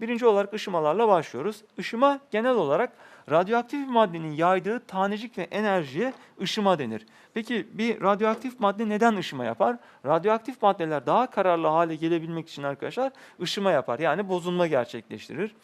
Birinci olarak ışımalarla başlıyoruz. Işıma genel olarak radyoaktif bir maddenin yaydığı tanecik ve enerjiye ışıma denir. Peki bir radyoaktif madde neden ışıma yapar? Radyoaktif maddeler daha kararlı hale gelebilmek için arkadaşlar ışıma yapar. Yani bozulma gerçekleştirir.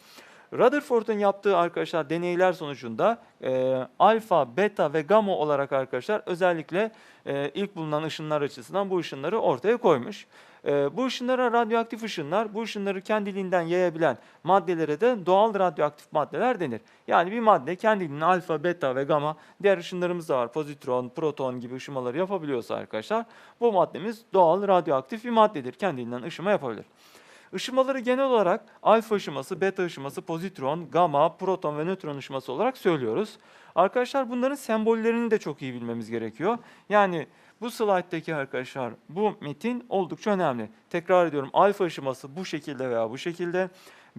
Rutherford'un yaptığı arkadaşlar deneyler sonucunda e, alfa, beta ve gamma olarak arkadaşlar özellikle e, ilk bulunan ışınlar açısından bu ışınları ortaya koymuş. E, bu ışınlara radyoaktif ışınlar, bu ışınları kendiliğinden yayabilen maddelere de doğal radyoaktif maddeler denir. Yani bir madde kendiliğinden alfa, beta ve gamma, diğer ışınlarımız da var, pozitron, proton gibi ışımaları yapabiliyorsa arkadaşlar bu maddemiz doğal radyoaktif bir maddedir. Kendiliğinden ışıma yapabilir. Işımaları genel olarak alfa ışıması, beta ışıması, pozitron, gamma, proton ve nötron ışıması olarak söylüyoruz. Arkadaşlar bunların sembollerini de çok iyi bilmemiz gerekiyor. Yani bu slayttaki arkadaşlar bu metin oldukça önemli. Tekrar ediyorum alfa ışıması bu şekilde veya bu şekilde.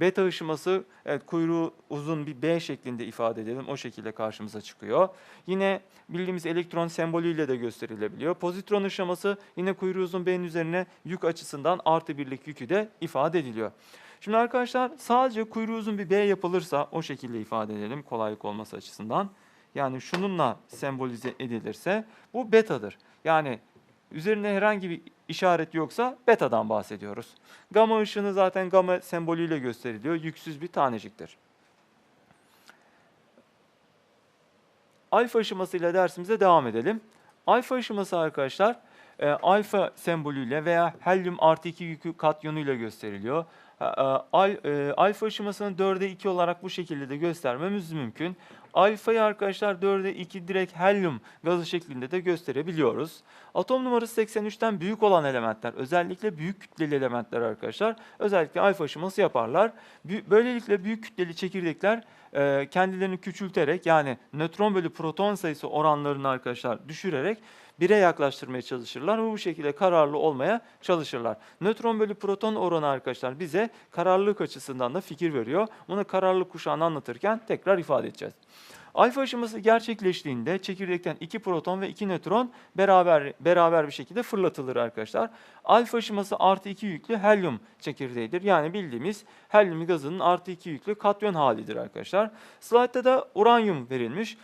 Beta ışıması evet, kuyruğu uzun bir B şeklinde ifade edelim. O şekilde karşımıza çıkıyor. Yine bildiğimiz elektron sembolüyle de gösterilebiliyor. Pozitron ışıması yine kuyruğu uzun B'nin üzerine yük açısından artı birlik yükü de ifade ediliyor. Şimdi arkadaşlar sadece kuyruğu uzun bir B yapılırsa o şekilde ifade edelim kolaylık olması açısından. Yani şununla sembolize edilirse bu betadır. Yani üzerinde herhangi bir işaret yoksa beta'dan bahsediyoruz. Gamma ışını zaten gamma sembolüyle gösteriliyor. Yüksüz bir taneciktir. Alfa ışımasıyla dersimize devam edelim. Alfa ışıması arkadaşlar e, alfa sembolüyle veya helyum artı 2 yükü katyonuyla gösteriliyor. E, e, al, e, alfa ışımasını 4'e 2 olarak bu şekilde de göstermemiz mümkün. Alfayı arkadaşlar 4'e 2 direkt helyum gazı şeklinde de gösterebiliyoruz. Atom numarası 83'ten büyük olan elementler, özellikle büyük kütleli elementler arkadaşlar, özellikle alfa aşıması yaparlar. Böylelikle büyük kütleli çekirdekler e, kendilerini küçülterek yani nötron bölü proton sayısı oranlarını arkadaşlar düşürerek bire yaklaştırmaya çalışırlar ve bu şekilde kararlı olmaya çalışırlar. Nötron bölü proton oranı arkadaşlar bize kararlılık açısından da fikir veriyor. Bunu kararlılık kuşağını anlatırken tekrar ifade edeceğiz. Alfa aşaması gerçekleştiğinde çekirdekten iki proton ve iki nötron beraber beraber bir şekilde fırlatılır arkadaşlar. Alfa aşaması artı 2 yüklü helyum çekirdeğidir. Yani bildiğimiz helyum gazının artı 2 yüklü katyon halidir arkadaşlar. Slaytta da uranyum verilmiş.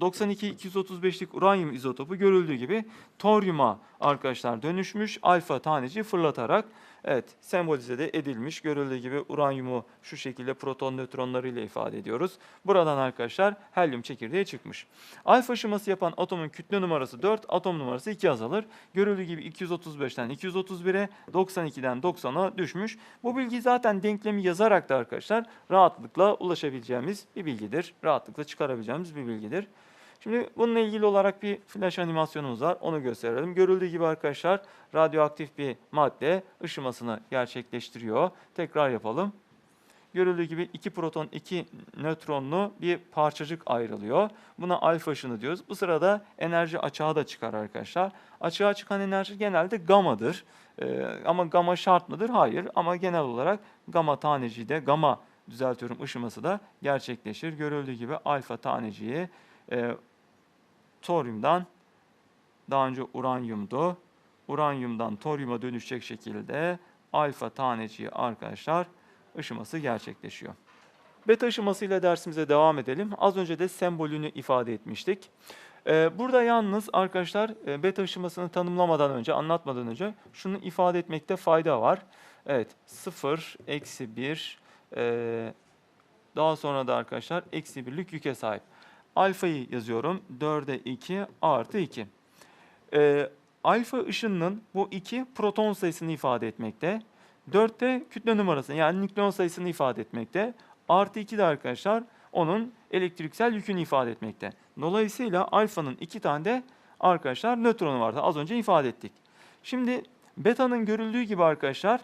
92-235'lik uranyum izotopu görüldüğü gibi toryuma arkadaşlar dönüşmüş. Alfa taneci fırlatarak evet sembolize de edilmiş. Görüldüğü gibi uranyumu şu şekilde proton nötronlarıyla ifade ediyoruz. Buradan arkadaşlar helyum çekirdeği çıkmış. Alfa aşaması yapan atomun kütle numarası 4, atom numarası 2 azalır. Görüldüğü gibi 235'ten 231'e, 92'den 90'a düşmüş. Bu bilgi zaten denklemi yazarak da arkadaşlar rahatlıkla ulaşabileceğimiz bir bilgidir. Rahatlıkla çıkarabileceğimiz bir bilgidir. Şimdi bununla ilgili olarak bir flash animasyonumuz var. Onu gösterelim. Görüldüğü gibi arkadaşlar radyoaktif bir madde ışımasını gerçekleştiriyor. Tekrar yapalım. Görüldüğü gibi iki proton, iki nötronlu bir parçacık ayrılıyor. Buna alfa ışını diyoruz. Bu sırada enerji açığa da çıkar arkadaşlar. Açığa çıkan enerji genelde gamadır. Ee, ama gama şart mıdır? Hayır. Ama genel olarak gama taneciği de, gama düzeltiyorum ışıması da gerçekleşir. Görüldüğü gibi alfa taneciği e, toryumdan daha önce uranyumdu. Uranyumdan toryuma dönüşecek şekilde alfa taneciği arkadaşlar ışıması gerçekleşiyor. Beta ışımasıyla dersimize devam edelim. Az önce de sembolünü ifade etmiştik. Ee, burada yalnız arkadaşlar e, beta ışımasını tanımlamadan önce, anlatmadan önce şunu ifade etmekte fayda var. Evet, 0, eksi 1, e, daha sonra da arkadaşlar eksi 1'lik yüke sahip. Alfayı yazıyorum. 4'e 2 artı 2. Ee, alfa ışınının bu 2 proton sayısını ifade etmekte. 4 de kütle numarasını yani nükleon sayısını ifade etmekte. Artı 2 de arkadaşlar onun elektriksel yükünü ifade etmekte. Dolayısıyla alfanın 2 tane de arkadaşlar nötronu vardı. Az önce ifade ettik. Şimdi beta'nın görüldüğü gibi arkadaşlar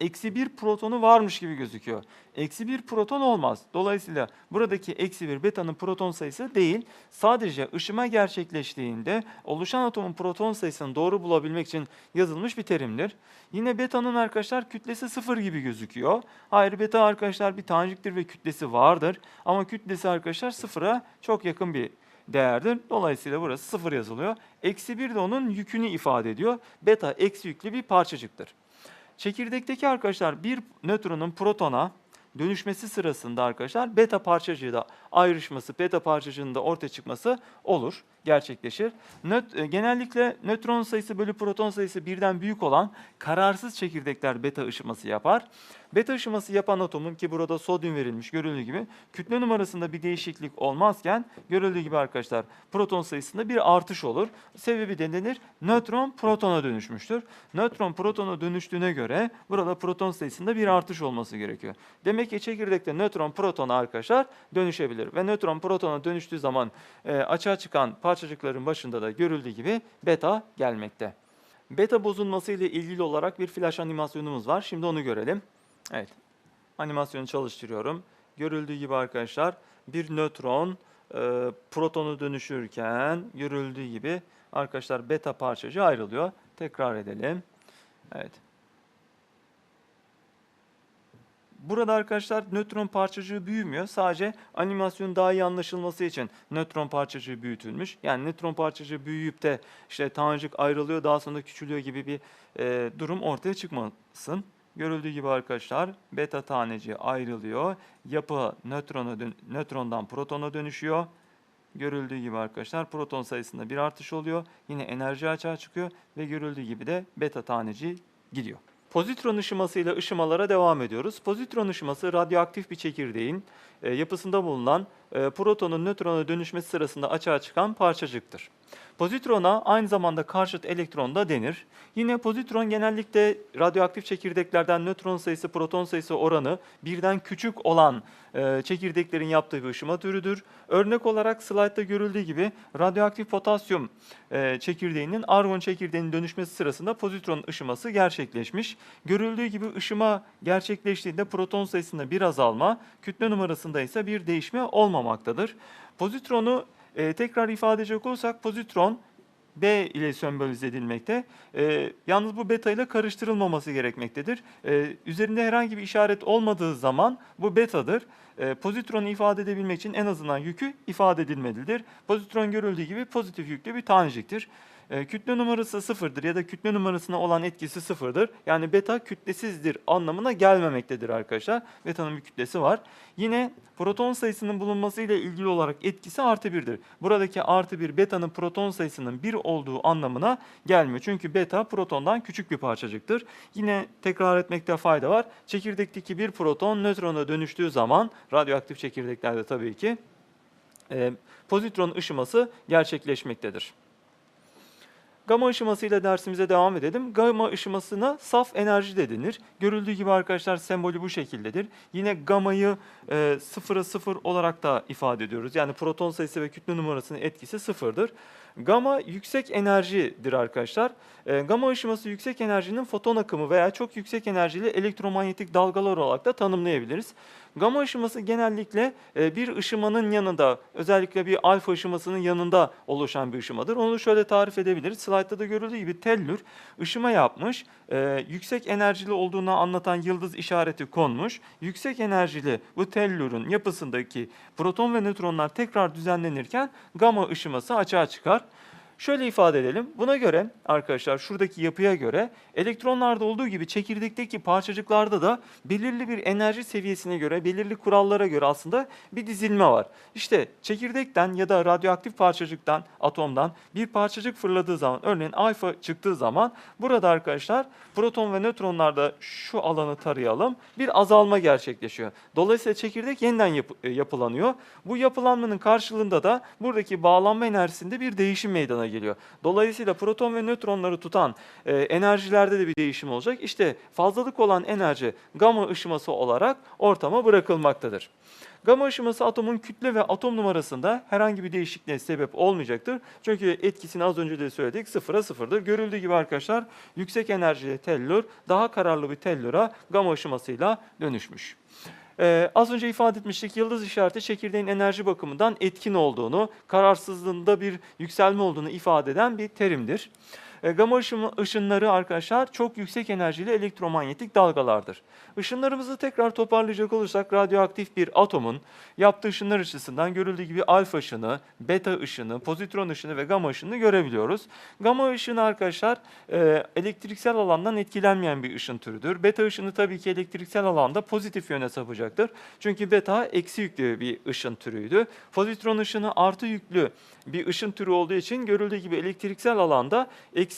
eksi bir protonu varmış gibi gözüküyor. Eksi bir proton olmaz. Dolayısıyla buradaki eksi bir beta'nın proton sayısı değil. Sadece ışıma gerçekleştiğinde oluşan atomun proton sayısını doğru bulabilmek için yazılmış bir terimdir. Yine beta'nın arkadaşlar kütlesi sıfır gibi gözüküyor. Hayır beta arkadaşlar bir taneciktir ve kütlesi vardır. Ama kütlesi arkadaşlar sıfıra çok yakın bir değerdir. Dolayısıyla burası sıfır yazılıyor. Eksi bir de onun yükünü ifade ediyor. Beta eksi yüklü bir parçacıktır. Çekirdekteki arkadaşlar bir nötronun protona dönüşmesi sırasında arkadaşlar beta parçacığı da ayrışması, beta parçacığının da ortaya çıkması olur, gerçekleşir. Nöt, e, genellikle nötron sayısı bölü proton sayısı birden büyük olan kararsız çekirdekler beta ışıması yapar. Beta ışıması yapan atomun ki burada sodyum verilmiş görüldüğü gibi kütle numarasında bir değişiklik olmazken görüldüğü gibi arkadaşlar proton sayısında bir artış olur. Sebebi de nedir? Nötron protona dönüşmüştür. Nötron protona dönüştüğüne göre burada proton sayısında bir artış olması gerekiyor. Demek ki çekirdekte nötron protona arkadaşlar dönüşebilir ve nötron protona dönüştüğü zaman e, açığa çıkan parçacıkların başında da görüldüğü gibi beta gelmekte. Beta bozulması ile ilgili olarak bir flash animasyonumuz var. Şimdi onu görelim. Evet. Animasyonu çalıştırıyorum. Görüldüğü gibi arkadaşlar bir nötron e, protonu dönüşürken görüldüğü gibi arkadaşlar beta parçacığı ayrılıyor. Tekrar edelim. Evet. Burada arkadaşlar nötron parçacığı büyümüyor. Sadece animasyonun daha iyi anlaşılması için nötron parçacığı büyütülmüş. Yani nötron parçacığı büyüyüp de işte tanecik ayrılıyor daha sonra küçülüyor gibi bir e, durum ortaya çıkmasın. Görüldüğü gibi arkadaşlar beta taneciği ayrılıyor. Yapı nötrona nötrondan protona dönüşüyor. Görüldüğü gibi arkadaşlar proton sayısında bir artış oluyor. Yine enerji açığa çıkıyor ve görüldüğü gibi de beta taneciği gidiyor. Pozitron ışımasıyla ışımalara devam ediyoruz. Pozitron ışıması radyoaktif bir çekirdeğin e, yapısında bulunan e, protonun nötrona dönüşmesi sırasında açığa çıkan parçacıktır. Pozitrona aynı zamanda karşıt elektron da denir. Yine pozitron genellikle radyoaktif çekirdeklerden nötron sayısı proton sayısı oranı birden küçük olan e, çekirdeklerin yaptığı bir ışıma türüdür. Örnek olarak slaytta görüldüğü gibi radyoaktif potasyum e, çekirdeğinin argon çekirdeğinin dönüşmesi sırasında pozitron ışıması gerçekleşmiş. Görüldüğü gibi ışıma gerçekleştiğinde proton sayısında bir azalma, kütle numarasında ise bir değişme olmamaktadır. Pozitronu e, tekrar ifade edecek olursak pozitron B ile sembolize edilmekte. E, yalnız bu beta ile karıştırılmaması gerekmektedir. E, üzerinde herhangi bir işaret olmadığı zaman bu betadır. E, pozitronu ifade edebilmek için en azından yükü ifade edilmelidir. Pozitron görüldüğü gibi pozitif yüklü bir taneciktir. E, kütle numarası sıfırdır ya da kütle numarasına olan etkisi sıfırdır. Yani beta kütlesizdir anlamına gelmemektedir arkadaşlar. Beta'nın bir kütlesi var. Yine proton sayısının bulunması ile ilgili olarak etkisi artı birdir. Buradaki artı bir beta'nın proton sayısının bir olduğu anlamına gelmiyor. Çünkü beta protondan küçük bir parçacıktır. Yine tekrar etmekte fayda var. Çekirdekteki bir proton nötrona dönüştüğü zaman radyoaktif çekirdeklerde tabii ki e, pozitron ışıması gerçekleşmektedir. Gama ışımasıyla dersimize devam edelim. Gama ışımasına saf enerji de denir. Görüldüğü gibi arkadaşlar sembolü bu şekildedir. Yine gamayı e, sıfıra sıfır olarak da ifade ediyoruz. Yani proton sayısı ve kütle numarasının etkisi sıfırdır. Gama yüksek enerjidir arkadaşlar. E, gama ışıması yüksek enerjinin foton akımı veya çok yüksek enerjili elektromanyetik dalgalar olarak da tanımlayabiliriz. Gama ışıması genellikle e, bir ışımanın yanında, özellikle bir alfa ışımasının yanında oluşan bir ışımadır. Onu şöyle tarif edebiliriz. Slaytta da görüldüğü gibi tellür ışıma yapmış, e, yüksek enerjili olduğunu anlatan yıldız işareti konmuş. Yüksek enerjili bu tellürün yapısındaki proton ve nötronlar tekrar düzenlenirken gama ışıması açığa çıkar. Şöyle ifade edelim. Buna göre arkadaşlar şuradaki yapıya göre elektronlarda olduğu gibi çekirdekteki parçacıklarda da belirli bir enerji seviyesine göre, belirli kurallara göre aslında bir dizilme var. İşte çekirdekten ya da radyoaktif parçacıktan, atomdan bir parçacık fırladığı zaman, örneğin alfa çıktığı zaman burada arkadaşlar proton ve nötronlarda şu alanı tarayalım. Bir azalma gerçekleşiyor. Dolayısıyla çekirdek yeniden yapı- e, yapılanıyor. Bu yapılanmanın karşılığında da buradaki bağlanma enerjisinde bir değişim meydana geliyor. Dolayısıyla proton ve nötronları tutan e, enerjilerde de bir değişim olacak. İşte fazlalık olan enerji gama ışıması olarak ortama bırakılmaktadır. Gama ışıması atomun kütle ve atom numarasında herhangi bir değişikliğe sebep olmayacaktır. Çünkü etkisini az önce de söyledik sıfıra sıfırdır. Görüldüğü gibi arkadaşlar yüksek enerjili tellür daha kararlı bir tellüre gama ışımasıyla dönüşmüş. Ee, az önce ifade etmiştik yıldız işareti çekirdeğin enerji bakımından etkin olduğunu, kararsızlığında bir yükselme olduğunu ifade eden bir terimdir. E, Gama ışın, ışınları arkadaşlar çok yüksek enerjili elektromanyetik dalgalardır. Işınlarımızı tekrar toparlayacak olursak radyoaktif bir atomun yaptığı ışınlar açısından görüldüğü gibi alfa ışını, beta ışını, pozitron ışını ve gama ışını görebiliyoruz. Gama ışını arkadaşlar e, elektriksel alandan etkilenmeyen bir ışın türüdür. Beta ışını tabii ki elektriksel alanda pozitif yöne sapacaktır. Çünkü beta eksi yüklü bir ışın türüydü. Pozitron ışını artı yüklü bir ışın türü olduğu için görüldüğü gibi elektriksel alanda eksi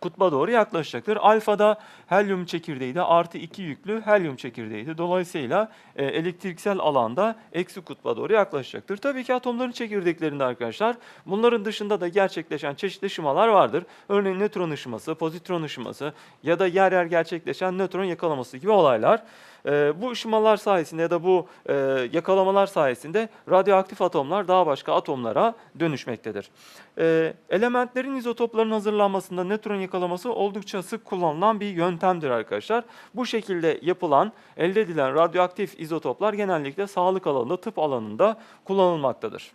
kutba doğru yaklaşacaktır. Alfada helyum çekirdeği de artı 2 yüklü helyum çekirdeğiydi. Dolayısıyla e, elektriksel alanda eksi kutba doğru yaklaşacaktır. Tabii ki atomların çekirdeklerinde arkadaşlar bunların dışında da gerçekleşen çeşitli ışımalar vardır. Örneğin nötron ışıması, pozitron ışıması ya da yer yer gerçekleşen nötron yakalaması gibi olaylar. E, bu ışımalar sayesinde ya da bu e, yakalamalar sayesinde radyoaktif atomlar daha başka atomlara dönüşmektedir. E, elementlerin izotopların hazırlanmasında nötron yakalaması oldukça sık kullanılan bir yöntemdir arkadaşlar. Bu şekilde yapılan, elde edilen radyoaktif izotoplar genellikle sağlık alanında, tıp alanında kullanılmaktadır.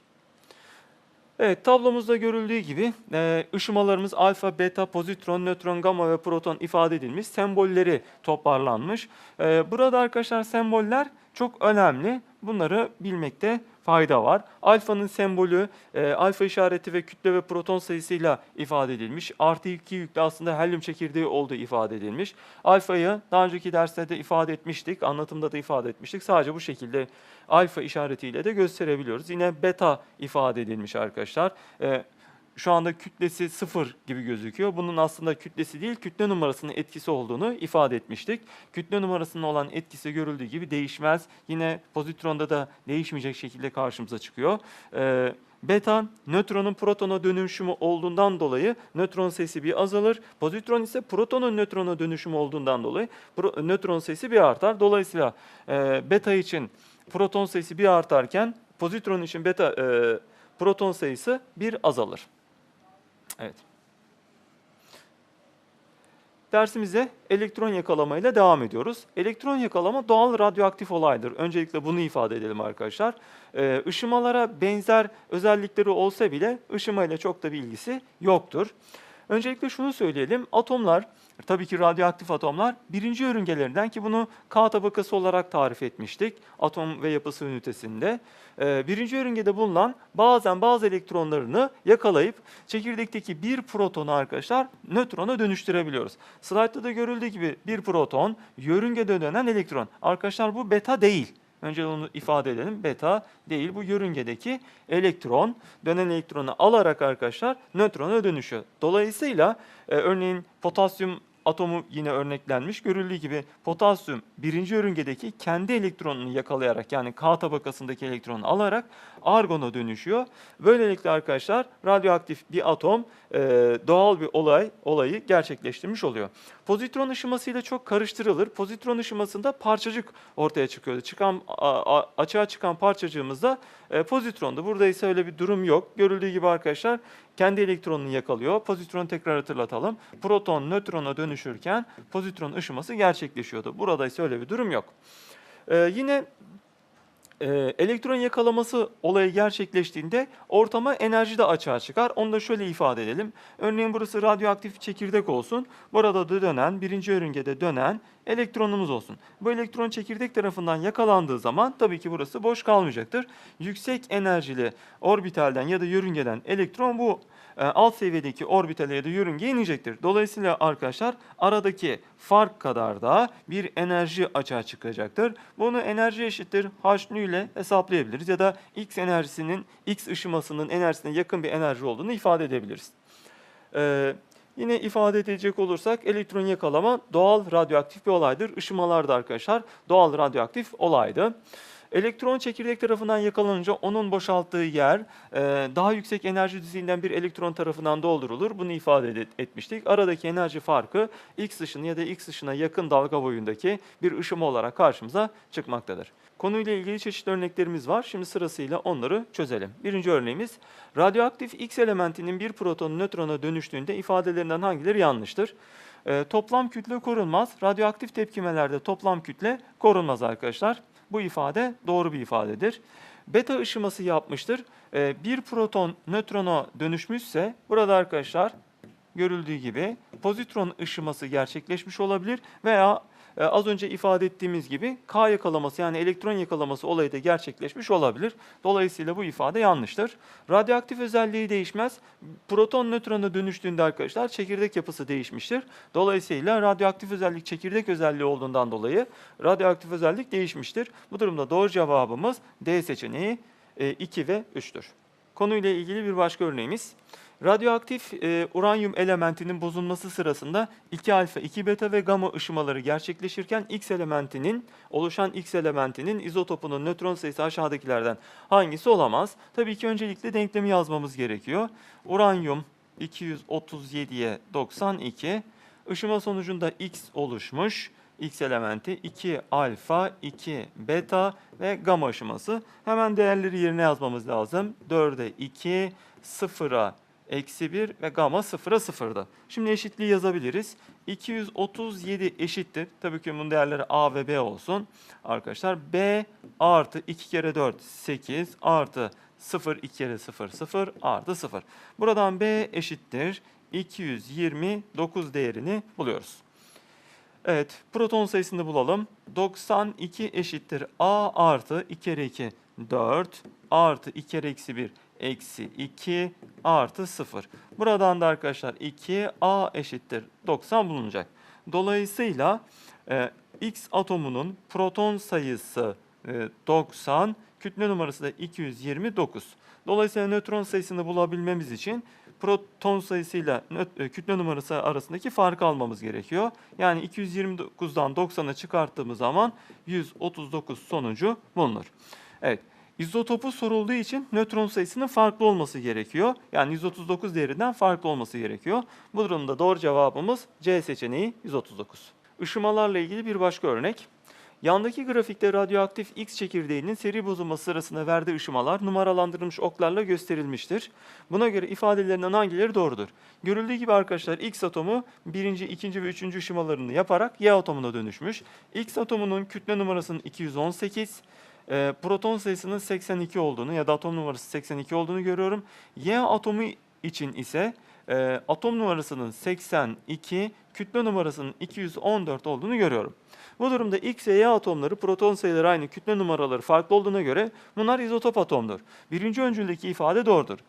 Evet tablomuzda görüldüğü gibi e, ışımalarımız alfa, beta, pozitron, nötron, gamma ve proton ifade edilmiş sembolleri toparlanmış. E, burada arkadaşlar semboller çok önemli. Bunları bilmekte fayda var. Alfanın sembolü e, alfa işareti ve kütle ve proton sayısıyla ifade edilmiş. Artı 2 yüklü aslında helyum çekirdeği olduğu ifade edilmiş. Alfayı daha önceki derslerde ifade etmiştik. Anlatımda da ifade etmiştik. Sadece bu şekilde alfa işaretiyle de gösterebiliyoruz. Yine beta ifade edilmiş arkadaşlar. E, şu anda kütlesi sıfır gibi gözüküyor. Bunun aslında kütlesi değil, kütle numarasının etkisi olduğunu ifade etmiştik. Kütle numarasının olan etkisi görüldüğü gibi değişmez. Yine pozitronda da değişmeyecek şekilde karşımıza çıkıyor. Ee, beta, nötronun protona dönüşümü olduğundan dolayı nötron sayısı bir azalır. Pozitron ise protonun nötrona dönüşümü olduğundan dolayı nötron sayısı bir artar. Dolayısıyla e, beta için proton sayısı bir artarken pozitron için beta e, proton sayısı bir azalır. Evet. Dersimize elektron yakalamayla devam ediyoruz. Elektron yakalama doğal radyoaktif olaydır. Öncelikle bunu ifade edelim arkadaşlar. Ee, ışımalara benzer özellikleri olsa bile ışımayla çok da bir ilgisi yoktur. Öncelikle şunu söyleyelim. Atomlar, tabii ki radyoaktif atomlar birinci yörüngelerinden ki bunu K tabakası olarak tarif etmiştik atom ve yapısı ünitesinde. Ee, birinci yörüngede bulunan bazen bazı elektronlarını yakalayıp çekirdekteki bir protonu arkadaşlar nötrona dönüştürebiliyoruz. Slaytta da görüldüğü gibi bir proton yörüngede dönen elektron. Arkadaşlar bu beta değil. Önce onu ifade edelim. Beta değil bu yörüngedeki elektron dönen elektronu alarak arkadaşlar nötrona dönüşüyor. Dolayısıyla e, örneğin potasyum atomu yine örneklenmiş. Görüldüğü gibi potasyum birinci yörüngedeki kendi elektronunu yakalayarak yani K tabakasındaki elektronu alarak argona dönüşüyor. Böylelikle arkadaşlar radyoaktif bir atom doğal bir olay olayı gerçekleştirmiş oluyor. Pozitron ışımasıyla çok karıştırılır. Pozitron ışımasında parçacık ortaya çıkıyordu. Çıkan açığa çıkan parçacığımız da e, pozitrondu. Burada ise öyle bir durum yok. Görüldüğü gibi arkadaşlar kendi elektronunu yakalıyor. Pozitronu tekrar hatırlatalım. Proton nötrona dönüşürken pozitron ışıması gerçekleşiyordu. Burada ise öyle bir durum yok. Ee, yine e, elektron yakalaması olayı gerçekleştiğinde ortama enerji de açığa çıkar. Onu da şöyle ifade edelim. Örneğin burası radyoaktif çekirdek olsun. Burada da dönen, birinci yörüngede dönen elektronumuz olsun. Bu elektron çekirdek tarafından yakalandığı zaman tabii ki burası boş kalmayacaktır. Yüksek enerjili orbitalden ya da yörüngeden elektron bu e, alt seviyedeki orbitale ya da yörüngeye inecektir. Dolayısıyla arkadaşlar aradaki fark kadar da bir enerji açığa çıkacaktır. Bunu enerji eşittir h nu ile hesaplayabiliriz ya da x enerjisinin x ışımasının enerjisine yakın bir enerji olduğunu ifade edebiliriz. Ee, Yine ifade edecek olursak elektron yakalama doğal radyoaktif bir olaydır. Işımalar da arkadaşlar doğal radyoaktif olaydı. Elektron çekirdek tarafından yakalanınca onun boşalttığı yer e, daha yüksek enerji düzeyinden bir elektron tarafından doldurulur. Bunu ifade etmiştik. Aradaki enerji farkı X ışını ya da X ışına yakın dalga boyundaki bir ışıma olarak karşımıza çıkmaktadır. Konuyla ilgili çeşitli örneklerimiz var. Şimdi sırasıyla onları çözelim. Birinci örneğimiz radyoaktif X elementinin bir proton nötrona dönüştüğünde ifadelerinden hangileri yanlıştır? E, toplam kütle korunmaz. Radyoaktif tepkimelerde toplam kütle korunmaz arkadaşlar. Bu ifade doğru bir ifadedir. Beta ışıması yapmıştır. Ee, bir proton nötrona dönüşmüşse burada arkadaşlar görüldüğü gibi pozitron ışıması gerçekleşmiş olabilir veya e, az önce ifade ettiğimiz gibi K yakalaması yani elektron yakalaması olayı da gerçekleşmiş olabilir. Dolayısıyla bu ifade yanlıştır. Radyoaktif özelliği değişmez. Proton nötrona dönüştüğünde arkadaşlar çekirdek yapısı değişmiştir. Dolayısıyla radyoaktif özellik çekirdek özelliği olduğundan dolayı radyoaktif özellik değişmiştir. Bu durumda doğru cevabımız D seçeneği 2 ve 3'tür. Konuyla ilgili bir başka örneğimiz. Radyoaktif e, uranyum elementinin bozulması sırasında 2 alfa, 2 beta ve gamma ışımaları gerçekleşirken X elementinin oluşan X elementinin izotopunun nötron sayısı aşağıdakilerden hangisi olamaz? Tabii ki öncelikle denklemi yazmamız gerekiyor. Uranyum 237'ye 92. Işıma sonucunda X oluşmuş. X elementi 2 alfa, 2 beta ve gamma aşıması. Hemen değerleri yerine yazmamız lazım. 4'e 2, 0'a eksi 1 ve gamma 0'a 0'da. Şimdi eşitliği yazabiliriz. 237 eşittir. Tabii ki bunun değerleri A ve B olsun. Arkadaşlar B artı 2 kere 4 8 artı 0 2 kere 0 0 artı 0. Buradan B eşittir. 229 değerini buluyoruz. Evet, proton sayısını bulalım. 92 eşittir A artı 2 kere 2 4 artı 2 kere eksi 1 eksi 2 artı 0. Buradan da arkadaşlar 2 A eşittir 90 bulunacak. Dolayısıyla e, X atomunun proton sayısı e, 90, kütle numarası da 229. Dolayısıyla nötron sayısını bulabilmemiz için proton sayısıyla e, kütle numarası arasındaki farkı almamız gerekiyor. Yani 229'dan 90'a çıkarttığımız zaman 139 sonucu bulunur. Evet. İzotopu sorulduğu için nötron sayısının farklı olması gerekiyor. Yani 139 değerinden farklı olması gerekiyor. Bu durumda doğru cevabımız C seçeneği 139. Işımalarla ilgili bir başka örnek. Yandaki grafikte radyoaktif X çekirdeğinin seri bozulması sırasında verdiği ışımalar numaralandırılmış oklarla gösterilmiştir. Buna göre ifadelerinden hangileri doğrudur? Görüldüğü gibi arkadaşlar X atomu birinci, ikinci ve üçüncü ışımalarını yaparak Y atomuna dönüşmüş. X atomunun kütle numarasının 218, e, proton sayısının 82 olduğunu ya da atom numarası 82 olduğunu görüyorum. Y atomu için ise e, atom numarasının 82, kütle numarasının 214 olduğunu görüyorum. Bu durumda X ve Y atomları proton sayıları aynı, kütle numaraları farklı olduğuna göre bunlar izotop atomdur. Birinci öncüldeki ifade doğrudur.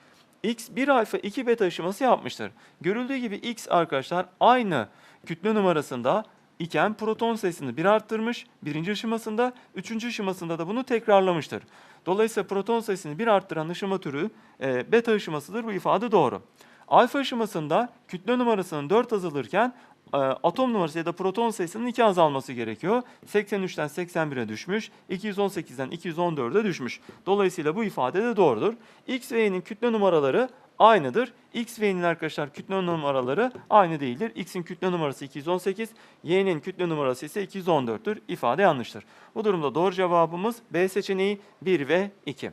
X 1 alfa 2 beta aşıması yapmıştır. Görüldüğü gibi X arkadaşlar aynı kütle numarasında iken proton sayısını bir arttırmış. Birinci ışımasında, üçüncü ışımasında da bunu tekrarlamıştır. Dolayısıyla proton sayısını bir arttıran ışıma türü e, beta ışımasıdır. Bu ifade doğru. Alfa ışımasında kütle numarasının 4 azalırken e, atom numarası ya da proton sayısının 2 azalması gerekiyor. 83'ten 81'e düşmüş, 218'den 214'e düşmüş. Dolayısıyla bu ifade de doğrudur. X ve Y'nin kütle numaraları aynıdır. X ve Y'nin arkadaşlar kütle numaraları aynı değildir. X'in kütle numarası 218, Y'nin kütle numarası ise 214'tür. İfade yanlıştır. Bu durumda doğru cevabımız B seçeneği 1 ve 2.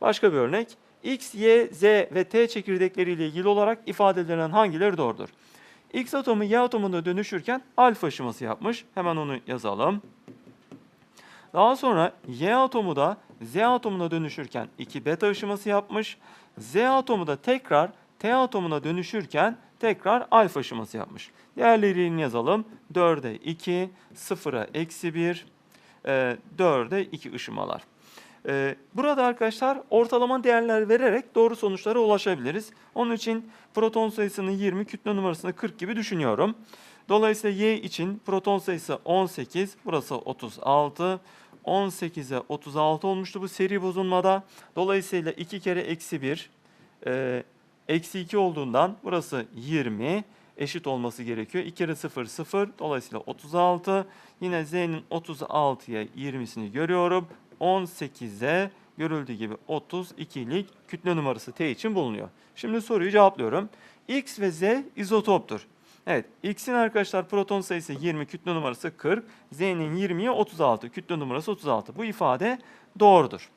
Başka bir örnek. X, Y, Z ve T çekirdekleriyle ilgili olarak ifade edilen hangileri doğrudur? X atomu Y atomuna dönüşürken alfa aşıması yapmış. Hemen onu yazalım. Daha sonra Y atomu da Z atomuna dönüşürken 2 beta aşıması yapmış. Z atomu da tekrar T atomuna dönüşürken tekrar alfa aşıması yapmış. Değerlerini yazalım. 4'e 2, 0'a eksi 1, e, 4'e 2 ışımalar. Ee, Burada arkadaşlar ortalama değerler vererek doğru sonuçlara ulaşabiliriz. Onun için proton sayısını 20, kütle numarasını 40 gibi düşünüyorum. Dolayısıyla Y için proton sayısı 18, burası 36. 18'e 36 olmuştu bu seri bozulmada. Dolayısıyla 2 kere eksi 1, e, eksi 2 olduğundan burası 20 eşit olması gerekiyor. 2 kere 0 0 dolayısıyla 36. Yine Z'nin 36'ya 20'sini görüyorum. 18'e görüldüğü gibi 32'lik kütle numarası T için bulunuyor. Şimdi soruyu cevaplıyorum. X ve Z izotoptur. Evet, X'in arkadaşlar proton sayısı 20, kütle numarası 40. Z'nin 20'ye 36, kütle numarası 36. Bu ifade doğrudur.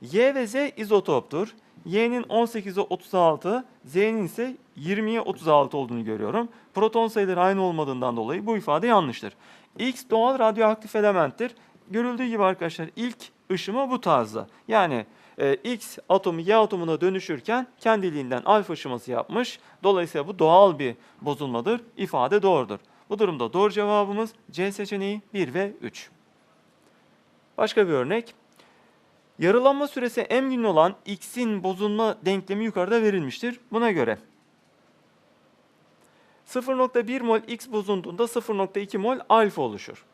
Y ve Z izotoptur. Y'nin 18'e 36, Z'nin ise 20'ye 36 olduğunu görüyorum. Proton sayıları aynı olmadığından dolayı bu ifade yanlıştır. X doğal radyoaktif elementtir. Görüldüğü gibi arkadaşlar ilk ışıma bu tarzda. Yani e, X atomu Y atomuna dönüşürken kendiliğinden alfa aşıması yapmış. Dolayısıyla bu doğal bir bozulmadır. İfade doğrudur. Bu durumda doğru cevabımız C seçeneği 1 ve 3. Başka bir örnek. Yarılanma süresi m gün olan x'in bozulma denklemi yukarıda verilmiştir. Buna göre 0.1 mol x bozulduğunda 0.2 mol alfa oluşur.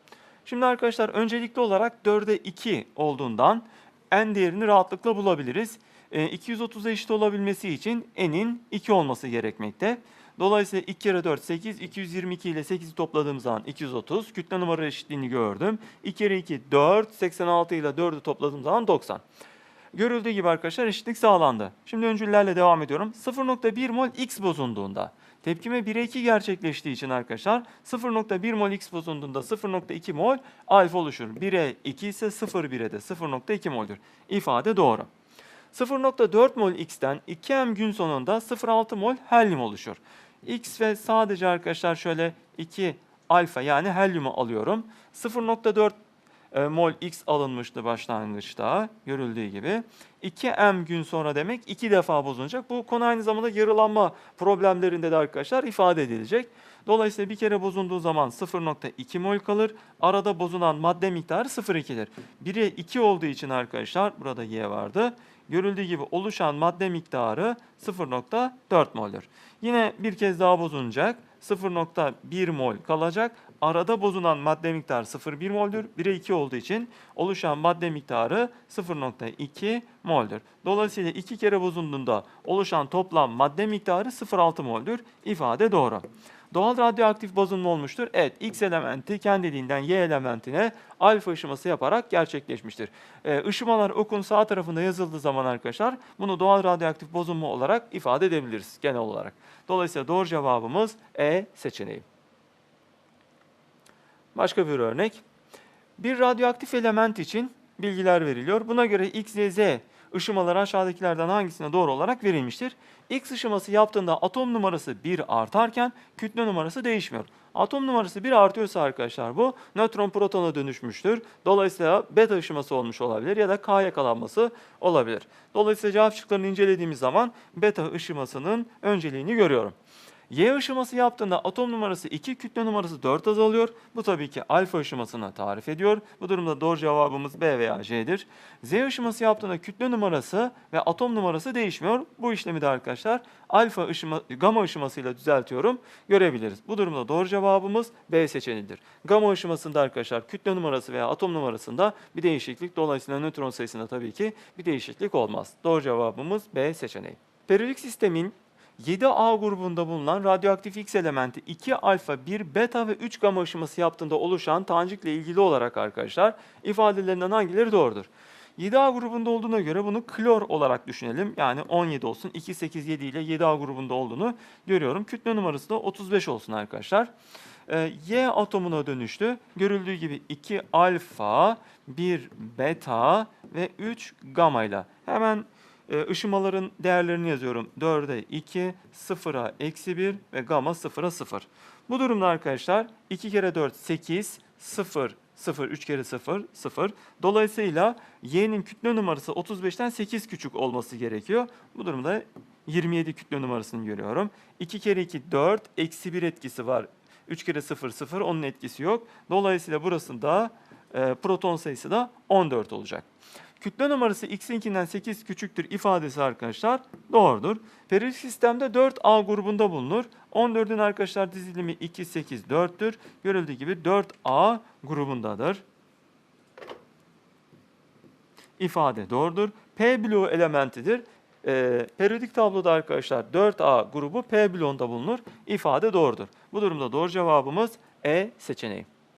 Şimdi arkadaşlar öncelikli olarak 4'e 2 olduğundan n değerini rahatlıkla bulabiliriz. E, 230'a eşit olabilmesi için n'in 2 olması gerekmekte. Dolayısıyla 2 kere 4 8, 222 ile 8'i topladığım zaman 230. Kütle numara eşitliğini gördüm. 2 kere 2 4, 86 ile 4'ü topladığım zaman 90. Görüldüğü gibi arkadaşlar eşitlik sağlandı. Şimdi öncüllerle devam ediyorum. 0.1 mol x bozunduğunda tepkime 1'e 2 gerçekleştiği için arkadaşlar 0.1 mol x bozunduğunda 0.2 mol alfa oluşur. 1'e 2 ise 0,1'e de 0.2 mol'dür. İfade doğru. 0.4 mol x'ten 2m gün sonunda 0.6 mol helyum oluşur. X ve sadece arkadaşlar şöyle 2 alfa yani helyumu alıyorum. 0.4 e, mol x alınmıştı başlangıçta görüldüğü gibi. 2m gün sonra demek 2 defa bozulacak. Bu konu aynı zamanda yarılanma problemlerinde de arkadaşlar ifade edilecek. Dolayısıyla bir kere bozulduğu zaman 0.2 mol kalır. Arada bozulan madde miktarı 0.2'dir. 1'e 2 olduğu için arkadaşlar burada y vardı. Görüldüğü gibi oluşan madde miktarı 0.4 mol'dür. Yine bir kez daha bozulacak. 0.1 mol kalacak. Arada bozulan madde miktarı 0,1 mol'dür. 1'e 2 olduğu için oluşan madde miktarı 0.2 mol'dür. Dolayısıyla iki kere bozulduğunda oluşan toplam madde miktarı 0,6 mol'dür. İfade doğru. Doğal radyoaktif bozulma olmuştur. Evet, X elementi kendiliğinden Y elementine alfa ışıması yaparak gerçekleşmiştir. Ee, ışımalar okun sağ tarafında yazıldığı zaman arkadaşlar bunu doğal radyoaktif bozulma olarak ifade edebiliriz genel olarak. Dolayısıyla doğru cevabımız E seçeneği. Başka bir örnek. Bir radyoaktif element için bilgiler veriliyor. Buna göre X, Y, Z ışımaları aşağıdakilerden hangisine doğru olarak verilmiştir? X ışıması yaptığında atom numarası 1 artarken kütle numarası değişmiyor. Atom numarası 1 artıyorsa arkadaşlar bu nötron protona dönüşmüştür. Dolayısıyla beta ışıması olmuş olabilir ya da K yakalanması olabilir. Dolayısıyla cevap şıklarını incelediğimiz zaman beta ışımasının önceliğini görüyorum. Y ışıması yaptığında atom numarası 2, kütle numarası 4 azalıyor. Bu tabii ki alfa ışımasını tarif ediyor. Bu durumda doğru cevabımız B veya C'dir. Z ışıması yaptığında kütle numarası ve atom numarası değişmiyor. Bu işlemi de arkadaşlar alfa ışıma, gamma ışımasıyla düzeltiyorum. Görebiliriz. Bu durumda doğru cevabımız B seçeneğidir. Gamma ışımasında arkadaşlar kütle numarası veya atom numarasında bir değişiklik. Dolayısıyla nötron sayısında tabii ki bir değişiklik olmaz. Doğru cevabımız B seçeneği. Periyodik sistemin 7A grubunda bulunan radyoaktif X elementi 2 alfa, 1 beta ve 3 gamma ışıması yaptığında oluşan tanecikle ilgili olarak arkadaşlar ifadelerinden hangileri doğrudur? 7A grubunda olduğuna göre bunu klor olarak düşünelim. Yani 17 olsun. 2, 8, 7 ile 7A grubunda olduğunu görüyorum. Kütle numarası da 35 olsun arkadaşlar. Ee, y atomuna dönüştü. Görüldüğü gibi 2 alfa, 1 beta ve 3 gamma ile. Hemen e, ışımaların değerlerini yazıyorum. 4'e 2, 0'a eksi 1 ve gamma 0'a 0. Bu durumda arkadaşlar 2 kere 4 8, 0, 0, 3 kere 0, 0. Dolayısıyla y'nin kütle numarası 35'ten 8 küçük olması gerekiyor. Bu durumda 27 kütle numarasını görüyorum. 2 kere 2 4, eksi 1 etkisi var. 3 kere 0, 0 onun etkisi yok. Dolayısıyla burasında e, proton sayısı da 14 olacak. Kütle numarası x'inkinden 8 küçüktür ifadesi arkadaşlar doğrudur. Periyodik sistemde 4A grubunda bulunur. 14'ün arkadaşlar dizilimi 2, 8, 4'tür. Görüldüğü gibi 4A grubundadır. İfade doğrudur. P bloğu elementidir. Ee, periyodik tabloda arkadaşlar 4A grubu P bloğunda bulunur. İfade doğrudur. Bu durumda doğru cevabımız E seçeneği.